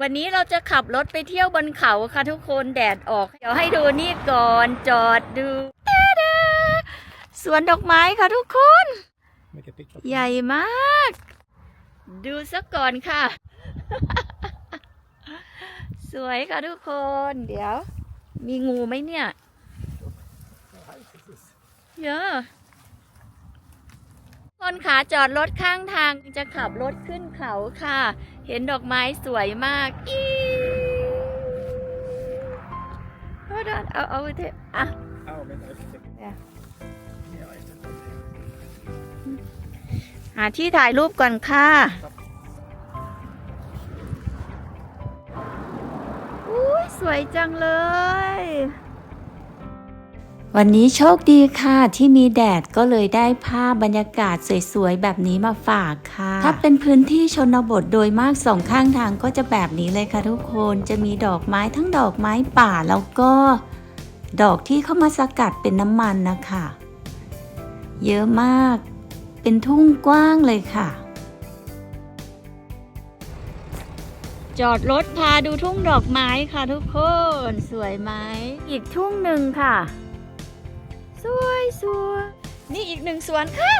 วันนี้เราจะขับรถไปเที่ยวบนเขาค่ะทุกคนแดดออก เดี๋ยวให้ดูนี่ก่อนจอดดูดสวนดอกไม้ค่ะทุกคน ใหญ่มาก ดูสักก่อนค่ะ สวยค่ะทุกคน เดี๋ยว มีงูไหมเนี่ยเยอะ คนขาจอดรถข้างทางจะขับรถขึ้นเขาค่ะ เห็นดอกไม้สวยมากอีเอาดอนเอาเอาเถอะอะ Oh, men I should take it. Ja. Yeah, I should take it. หาที่ถ่ายรูปก่อนค่ะอุ้ยสวยจังเลย วันนี้โชคดีค่ะที่มีแดดก็เลยได้ภาพบรรยากาศสวยๆ แบบนี้มาฝากค่ะ ถ้าเป็นพื้นที่ชนบทโดยมากสองข้างทางก็จะแบบนี้เลยค่ะทุกคนจะมีดอกไม้ทั้งดอกไม้ป่าแล้วก็ ดอกที่เข้ามาสกัดเป็นน้ำมันนะคะ เยอะมาก เป็นทุ่งกว้างเลยค่ะ จอดรถพาดูทุ่งดอกไม้ค่ะทุกคน สวยไหมอีกทุ่งหนึ่งค่ะ สวยสวยนี่อีกหนึ่งสวนค่ะ